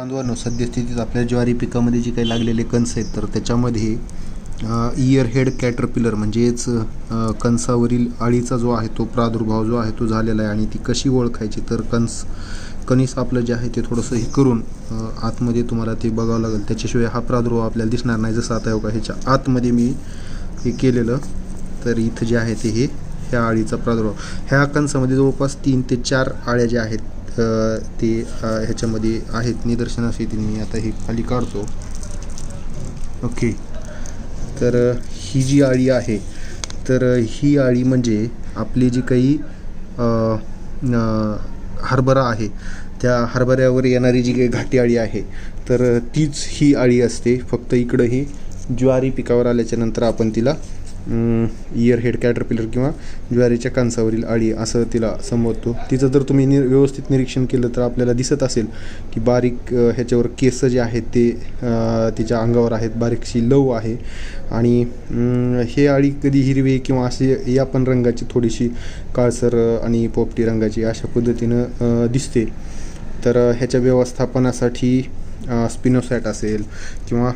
बांधवांनो सद्यस्थितीत आपल्या ज्वारी पिकामध्ये जी काही लागलेले कणस आहेत तर त्याच्यामध्ये इयर हेड कॅटरपिलर म्हणजेच कंसावरील कणसावरील अळीचा जो आहे तो प्रादुर्भाव जो आहे तो झालेला आहे आणि ती कशी ओळखायची तर कंस कणीस आपलं जे आहे ते थोडंसं हे करून आतमध्ये तुम्हाला ते बघावं लागेल. त्याच्याशिवाय हा प्रादुर्भाव आपल्याला दिसणार नाही जसं आता का ह्याच्या आतमध्ये मी हे केलेलं तर इथं जे आहे ते हे ह्या अळीचा प्रादुर्भाव. ह्या कंसामध्ये जवळपास तीन ते चार आळ्या ज्या आहेत ते ह्याच्यामध्ये आहेत निदर्शनाशी ती मी आता हे खाली काढतो. ओके. तर ही जी आळी आहे तर ही आळी म्हणजे आपली जी काही हरभरा आहे त्या हरभऱ्यावर येणारी जी काही घाटी आळी आहे तर तीच ही आळी असते. फक्त इकडं ही ज्वारी पिकावर आल्याच्यानंतर आपण तिला इयर हेड कॅटरपिलर किंवा ज्वारीच्या कांसावरील आळी असं तिला संबोधतो. तिचं जर तुम्ही नि व्यवस्थित निरीक्षण केलं तर आपल्याला दिसत असेल की बारीक ह्याच्यावर केस जे आहेत ते तिच्या अंगावर आहेत बारीकशी लव आहे. आणि हे आळी कधी हिरवी किंवा अशी या पण रंगाची थोडीशी काळसर आणि पोपटी रंगाची अशा पद्धतीनं दिसते. तर ह्याच्या व्यवस्थापनासाठी स्पिनोसॅट असेल किंवा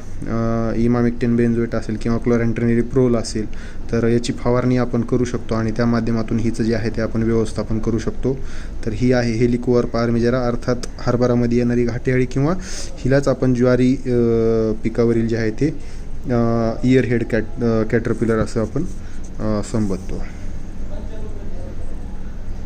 इमामिक्टेन बेन्झोएट असेल किंवा क्लोरॅन्ट्रेनिरी प्रोल असेल तर याची फवारणी आपण करू शकतो आणि त्या माध्यमातून हिचं जे आहे ते आपण व्यवस्थापन करू शकतो. तर ही आहे हेलिकोअर पारमिजरा अर्थात हरभरामध्ये येणारी घाटेआळी किंवा हिलाच आपण ज्वारी पिकावरील जे आहे ते इयर हेड कॅट कॅटरपिलर असं आपण संबोधतो.